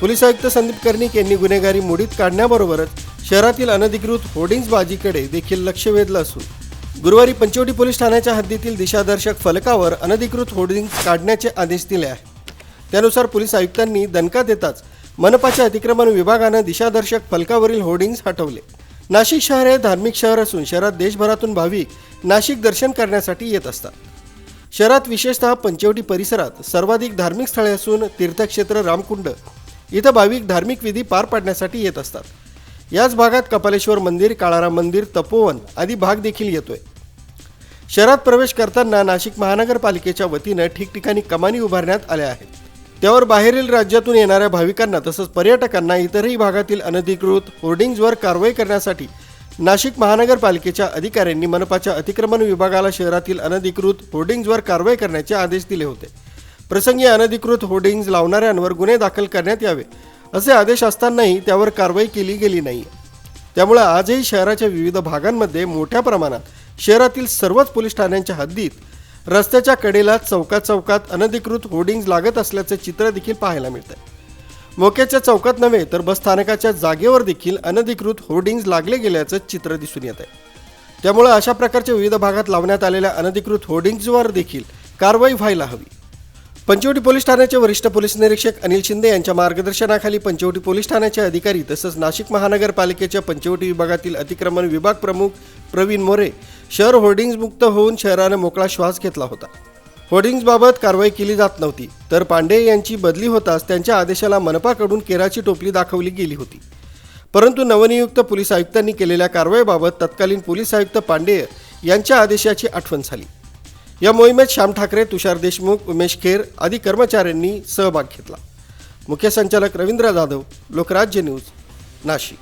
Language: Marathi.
पोलीस आयुक्त संदीप कर्णिक यांनी गुन्हेगारी मोडीत काढण्याबरोबरच शहरातील अनधिकृत होर्डिंग्जबाजीकडे देखील लक्ष वेधलं असून गुरुवारी पंचवटी पोलीस ठाण्याच्या हद्दीतील दिशादर्शक फलकावर अनधिकृत होर्डिंग्ज काढण्याचे आदेश दिले आहेत. त्यानुसार पोलीस आयुक्तांनी दणका देताच मनपाच्या अतिक्रमण विभागानं दिशादर्शक फलकावरील होर्डिंग्ज हटवले. नाशिक शहर हे धार्मिक शहर असून शहरात देशभरातून भाविक नाशिक दर्शन करण्यासाठी येत असतात. शहरात विशेषतः पंचवटी परिसरात सर्वाधिक धार्मिक स्थळे असून तीर्थक्षेत्र रामकुंड इथं भाविक धार्मिक विधी पार पाडण्यासाठी येत असतात. याच भागात कपालेश्वर मंदिर काळाराम मंदिर तपोवन आदी भाग देखील येतोय. शहरात प्रवेश करताना नाशिक महानगरपालिकेच्या वतीनं ठिकठिकाणी कमानी उभारण्यात आल्या आहेत. त्यावर बाहेरील राज्यातून येणाऱ्या भाविकांना तसंच पर्यटकांना इतरही भागातील अनधिकृत होर्डिंग्जवर कारवाई करण्यासाठी नाशिक महानगरपालिकेच्या अधिकाऱ्यांनी मनपाच्या अतिक्रमण विभागाला शहरातील अनधिकृत होर्डिंग्जवर कारवाई करण्याचे आदेश दिले होते. प्रसंगी अनधिकृत होर्डिंग्ज लावणाऱ्यांवर गुन्हे दाखल करण्यात यावे असे आदेश असतानाही त्यावर कारवाई केली गेली नाही त्यामुळे आजही शहराच्या विविध भागांमध्ये मोठ्या प्रमाणात शहरातील सर्वच पोलीस ठाण्यांच्या हद्दीत रस्त्याच्या कडेला चौकात चौकात अनधिकृत होर्डिंग्ज लागत असल्याचे चित्र देखील पाहायला मिळतं मोक्याच्या चौकात नव्हे तर बस स्थानकाच्या जागेवर देखील अनधिकृत होर्डिंग्ज लागले गेल्याचं चित्र दिसून येत आहे त्यामुळे अशा प्रकारच्या विविध भागात लावण्यात आलेल्या अनधिकृत होर्डिंग्जवर देखील कारवाई व्हायला हवी. पंचवटी पोलीस ठाण्याचे वरिष्ठ पोलीस निरीक्षक अनिल शिंदे यांच्या मार्गदर्शनाखाली पंचवटी पोलीस ठाण्याचे अधिकारी तसंच नाशिक महानगरपालिकेच्या पंचवटी विभागातील अतिक्रमण विभाग प्रमुख प्रवीण मोरे शहर होर्डिंग्ज मुक्त होऊन शहरानं मोकळा श्वास घेतला होता. होर्डिंग्जबाबत कारवाई केली जात नव्हती तर पांडे यांची बदली होताच त्यांच्या आदेशाला मनपाकडून केराची टोपली दाखवली गेली होती. परंतु नवनियुक्त पोलीस आयुक्तांनी केलेल्या कारवाईबाबत तत्कालीन पोलीस आयुक्त पांडेय यांच्या आदेशाची आठवण झाली. या मोहिमेत श्याम ठाकरे तुषार देशमुख उमेश खेर आदी कर्मचाऱ्यांनी सहभाग घेतला. मुख्य संचालक रवींद्र जाधव लोकराज्य न्यूज नाशिक.